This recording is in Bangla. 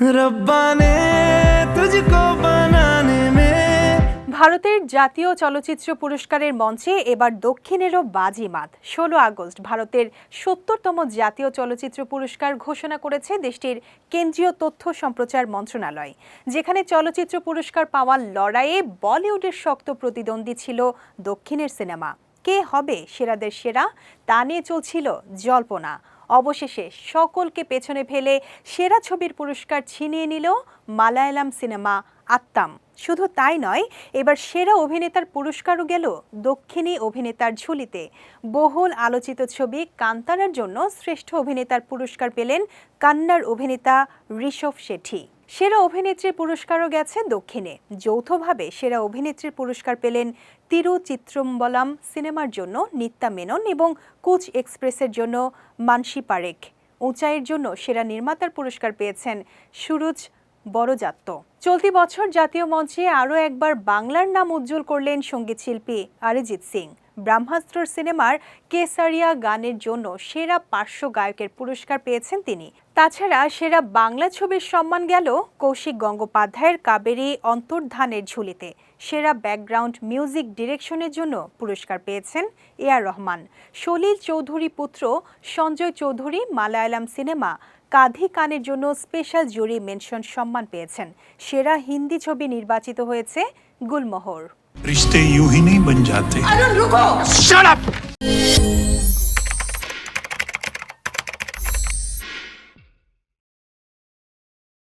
রব্বা নে বানানে মে। ভারতের জাতীয় চলচ্চিত্র পুরস্কারের মঞ্চে এবার দক্ষিণেরও বাজিমাত। ষোলো আগস্ট ভারতের সত্তরতম জাতীয় চলচ্চিত্র পুরস্কার ঘোষণা করেছে দেশটির কেন্দ্রীয় তথ্য সম্প্রচার মন্ত্রণালয়। যেখানে চলচ্চিত্র পুরস্কার পাওয়ার লড়াইয়ে বলিউডের শক্ত প্রতিদ্বন্দ্বী ছিল দক্ষিণের সিনেমা। কে হবে সেরাদের সেরা? তা নিয়ে চলছিল জল্পনা। অবশেষে সকলকে পেছনে ফেলে সেরা ছবির পুরস্কার ছিনিয়ে নিল মালায়ালাম সিনেমা আত্মাম। শুধু তাই নয়, এবার সেরা অভিনেতার পুরস্কারও গেল দক্ষিণী অভিনেতার ঝুলিতে। বহুল আলোচিত ছবি কান্তারার জন্য শ্রেষ্ঠ অভিনেতার পুরস্কার পেলেন কান্নার অভিনেতা ঋষভ শেঠি। সেরা অভিনেত্রীর পুরস্কারও গেছে দক্ষিণে। যৌথভাবে সেরা অভিনেত্রীর পুরস্কার পেলেন তিরুচিত্রম্বলাম সিনেমার জন্য নিত্যা মেনন এবং কুচ এক্সপ্রেসের জন্য মানসি পারেখ। উঁচাইয়ের জন্য সেরা নির্মাতার পুরস্কার পেয়েছেন সুরজ বড়জাত্ত চলতি বছর জাতীয় মঞ্চে আরও একবার বাংলার নাম উজ্জ্বল করলেন সঙ্গীতশিল্পী অরিজিৎ সিং। ব্রহ্মাস্ত্র সিনেমার কেসারিয়া গানের জন্য সেরা পার্শ্ব গায়কের পুরস্কার পেয়েছেন তিনি। তাছাড়া সেরা বাংলা ছবির সম্মান গেল কৌশিক গঙ্গোপাধ্যায়ের কাবেরী অন্তর্ধানের ঝুলিতে। সেরা ব্যাকগ্রাউন্ড মিউজিক ডিরেকশনের জন্য পুরস্কার পেয়েছেন এ আর রহমান। সলিল চৌধুরী পুত্র সঞ্জয় চৌধুরী মালায়ালাম সিনেমা কাঁধি কানের জন্য স্পেশাল জুরি মেনশন সম্মান পেয়েছেন। সেরা হিন্দি ছবি নির্বাচিত হয়েছে গুলমোহর। रिश्ते यूँ ही नहीं बन जाते अरुण रुको Shut up!